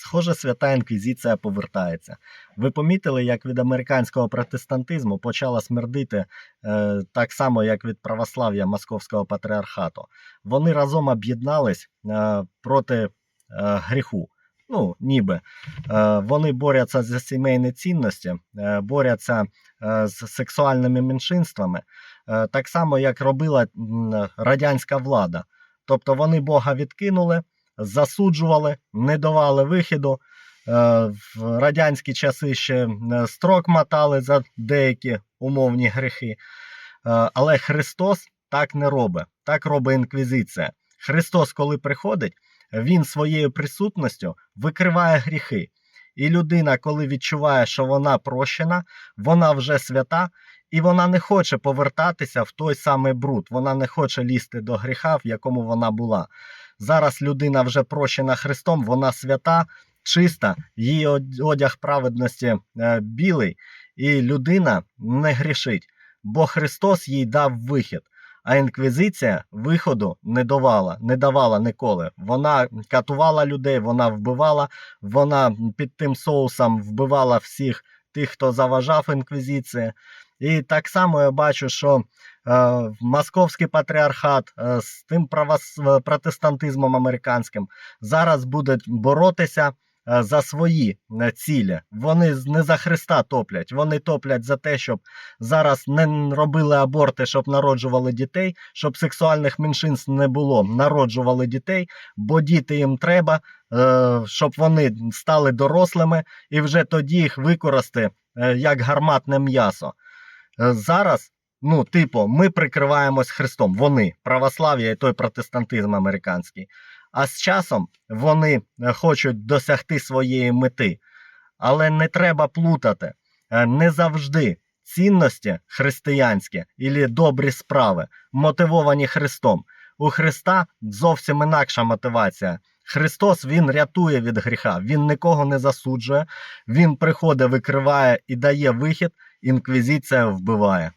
Схоже, свята інквізиція повертається. Ви помітили, як від американського протестантизму почала смердити е, так само, як від православ'я Московського патріархату. Вони разом об'єднались е, проти е, гріху. Ну, ніби е, вони борються за сімейні цінності, е, борються е, з сексуальними меншинствами, так само, як робила радянська влада. Тобто вони Бога відкинули, засуджували, не давали вихіду. Е, В радянські часи ще е, строк мотали за деякі умовні гріхи. Е, Але Христос так не робить. Так робить інквізиція. Христос, коли приходить, він своєю присутністю викриває гріхи. І людина, коли відчуває, що вона прощена, вона вже свята, і вона не хоче повертатися в той самий бруд. Вона не хоче лізти до гріха, в якому вона була. Зараз людина вже прощена Христом, вона свята, чиста, її одяг праведності е, білий, і людина не грішить, бо Христос їй дав вихід. А інквізиція виходу не давала, не давала ніколи. Вона катувала людей, вона вбивала, вона під тим соусом вбивала всіх тих, хто заважав інквізиції. І так само я бачу, що московський патріархат е, з тим е, протестантизмом американським зараз будуть боротися е, за свої е, цілі. Вони не за Христа топлять, вони топлять за те, щоб зараз не робили аборти, щоб народжували дітей, щоб сексуальних меншинств не було, народжували дітей, бо діти їм треба, е, щоб вони стали дорослими і вже тоді їх використати е, як гарматне м'ясо. Е, Зараз, ну, типу, ми прикриваємось Христом. Вони, православ'я і той протестантизм американський. А з часом вони е, хочуть досягти своєї мети. Але не треба плутати. Е, Не завжди цінності християнські і добрі справи мотивовані Христом. У Христа зовсім інакша мотивація. Христос Він рятує від гріха, Він нікого не засуджує, Він приходить, викриває і дає вихід, інквізиція вбиває.